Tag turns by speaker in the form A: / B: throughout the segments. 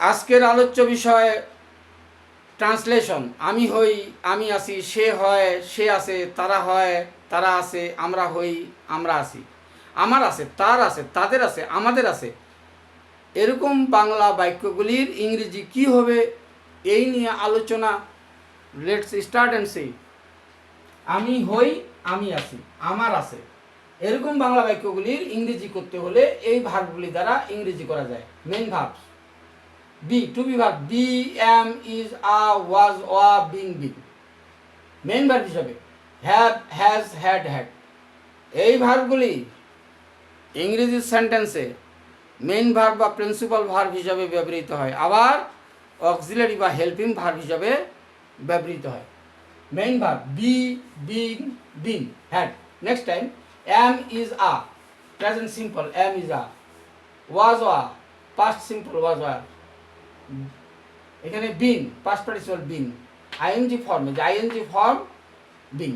A: আজকের আলোচ্য বিষয় ট্রান্সলেশন। আমি হই, আমি আসি সে হয়, সে আছে, তারা হয়, তারা আছে, আমরা হই, আমরা আসি আমার আছে, তার আছে, তাদের আছে, আমাদের আছে। এরকম বাংলা বাক্যগুলির ইংরেজি কি হবে, এই নিয়ে আলোচনা। লেটস স্টার্ট অ্যান্ড সি আমি হই, আমি আছি, আমার আছে। এরকম বাংলা বাক্যগুলির ইংরেজি করতে হলে এই ভার্বগুলি দ্বারা ইংরেজি করা যায়। Main verbs be to be verb be am is are was were being being main verb হিসাবে হ্যাভ হ্যাজ হ্যাড হ্যাড এই ভার্বগুলি ইংরেজি সেন্টেন্সে মেইন ভার্ব বা প্রিন্সিপাল ভার্ব হিসাবে ব্যবহৃত হয়। আবার অক্সিলারি বা হেল্পিং ভার্ব হিসাবে ব্যবহৃত হয়। Main verb be being being had next time am is a present simple am is a was wa past simple was wa এখানে been past participle been. ING ফর্মে যে ING form been.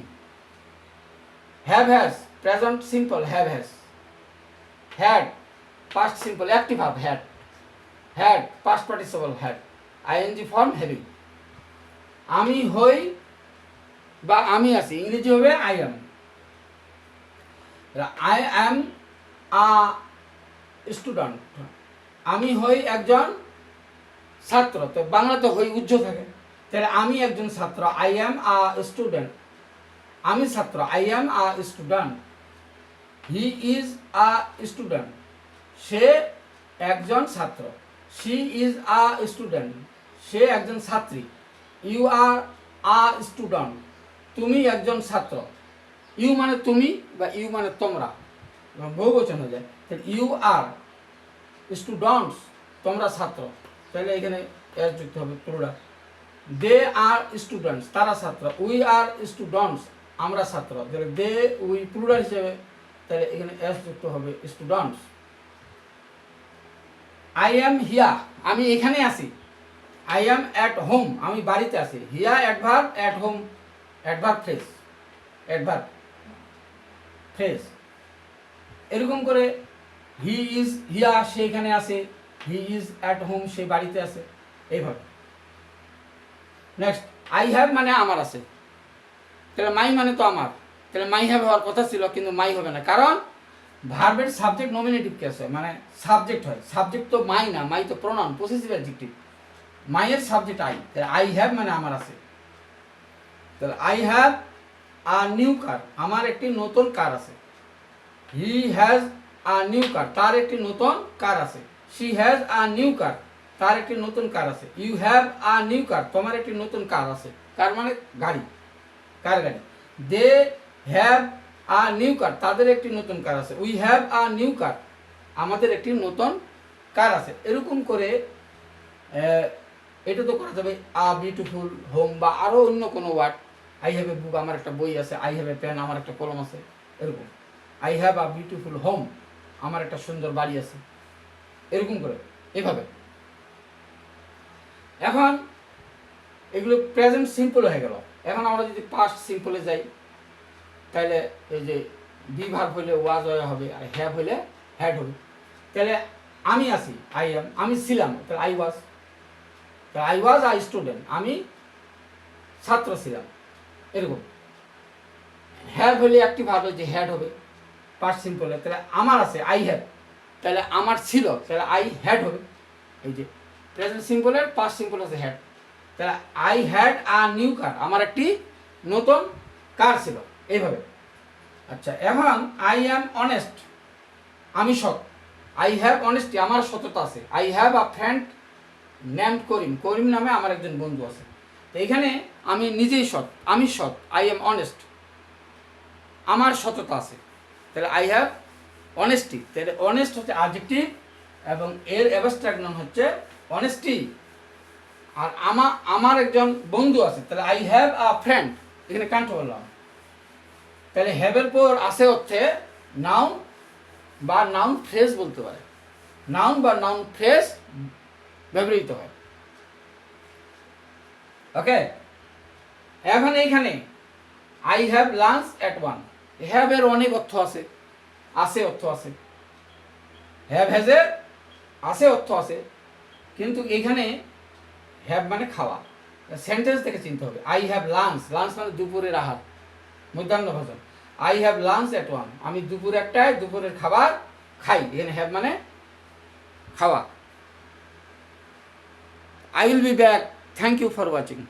A: Have has present simple have has had past simple active verb had had, past participle, had ing form having আমি হই বা আমি আছি, ইংরেজি হবে I am I am a student আমি হই একজন ছাত্র, তো বাংলাতে হই উজ্জ্ব থাকে। তাহলে আমি একজন ছাত্র আই অ্যাম আ স্টুডেন্ট আমি ছাত্র I am a student he is a student সে একজন ছাত্র। শি ইজ আ স্টুডেন্ট সে একজন ছাত্রী। ইউ আর আ স্টুডেন্ট তুমি একজন ছাত্র। ইউ মানে তুমি বা ইউ মানে তোমরা। বহু বচন হয়ে যায়। ইউ আর স্টুডেন্টস তোমরা ছাত্র। তাহলে এখানে এস যুক্ত হবে পুরোটা দে আর স্টুডেন্টস তারা ছাত্র। উই আর স্টুডেন্টস আমরা ছাত্র। তাহলে দে উই প্লুরাল হিসেবে তাহলে এখানে এস যুক্ত হবে স্টুডেন্টস আই এম হিয়া আমি এখানে আছি। আই এম অ্যাট হোম আমি বাড়িতে আছি। Here adverb at home adverb phrase adverb phrase এরকম করে হি ইজ হিয়া সে এখানে আছে। হি ইজ অ্যাট হোম সে বাড়িতে আছে। এইভাবে। নেক্সট আই হ্যাভ মানে আমার আছে। তাহলে মাই মানে তো আমার। তাহলে মাই হ্যাভ হওয়ার কথা ছিল, কিন্তু মাই হবে না। কারণ ভার্বের সাবজেক্ট নমিনেটিভ কেস হয়। মানে সাবজেক্ট হয়। সাবজেক্ট তো মাই না মাই তো প্রোনাউন পসেসিভ অ্যাডজেক্টিভ মাইয়ের সাবজেক্ট আই তাহলে আই হ্যাভ মানে আমার আছে। তাহলে I have a new car আমার একটি নতুন কার আছে। He has a new car তার একটি নতুন কার আছে। She has a new car তার একটি নতুন কার আছে। You have a new car তোমার একটি নতুন কার আছে। কার মানে গাড়ি। কার গাড়ি? দে হ্যাভ আ নিউ কার তাদের একটি নতুন কার আছে। We have a new car আমাদের একটি নতুন কার আছে। এরকম করে এটা তো করা যাবে। আ বিউটিফুল হোম বা আরও অন্য কোনো word I have a book আমার একটা বই আছে। আই হ্যাভ এ পেন আমার একটা কলম আছে। এরকম। I have a beautiful home আমার একটা সুন্দর বাড়ি আছে। এরকম করে, এভাবে। এখন এগুলো প্রেজেন্ট সিম্পল হয়ে গেল। এখন আমরা যদি পাস্ট সিম্পলে যাই, তাহলে এই যে বি হইলে ওয়াজ হবে, আর হ্যাভ হইলে হ্যাড হবে। তাহলে আমি আছি আই এম আমি ছিলাম, তাহলে আই ওয়াজ তাহলে আই ওয়াজ আই স্টুডেন্ট আমি ছাত্র ছিলাম, এরকম। হ্যাভ হলে একটি ভাব যে হ্যাড হবে পাস্ট সিম্পলে তাহলে আমার আছে আই হ্যাভ তাহলে আমার ছিল, তাহলে আই হ্যাড হবে। এই যে প্রেজেন্ট সিম্পলের পাস্ট সিম্পল আছে হ্যাড তাহলে I had a new car আমার একটি নতুন কার ছিল, এইভাবে। আচ্ছা এখন আই অ্যাম অনেস্ট আমি সৎ। আই হ্যাভ অনেস্টি আমার সততা আছে। I have a friend name Karim Karim নামে আমার একজন বন্ধু আছে। তো এখানে আমি নিজেই সৎ, আমি সৎ আই এম অনেস্ট আমার সততা আছে। তাহলে আই হ্যাভ অনেস্টি তাহলে অনেস্ট হচ্ছে আবজেক্টিভ এবং এর অ্যাবস্ট্রাক্ট নাম হচ্ছে অনেস্টি আর আমার আমার একজন বন্ধু আছে, তাহলে আই হ্যাভ আ ফ্রেন্ড এখানে কান্ট বললাম। তাহলে হ্যাভের পর আসে অর্থে নাউন বা নাউন ফ্রেজ বলতে পারে। নাউন বা নাউন ফ্রেজ ব্যবহৃত হয়। ওকে এখন এইখানে I have lunch at one have এর অনেক অর্থ আছে। আছে, অর্থ আছে। হ্যাভ হ্যাজের আছে, অর্থ আছে। কিন্তু এখানে হ্যাভ মানে খাওয়া। সেন্টেন্স থেকে চিনতে হবে। আই হ্যাভ লাঞ্চ লাঞ্চ মানে দুপুরের আহার, মধ্যাহ্ন ভোজন। I have lunch at one আমি দুপুর একটায় দুপুরের খাবার খাই। এখানে হ্যাভ মানে খাওয়া। I will be back thank you for watching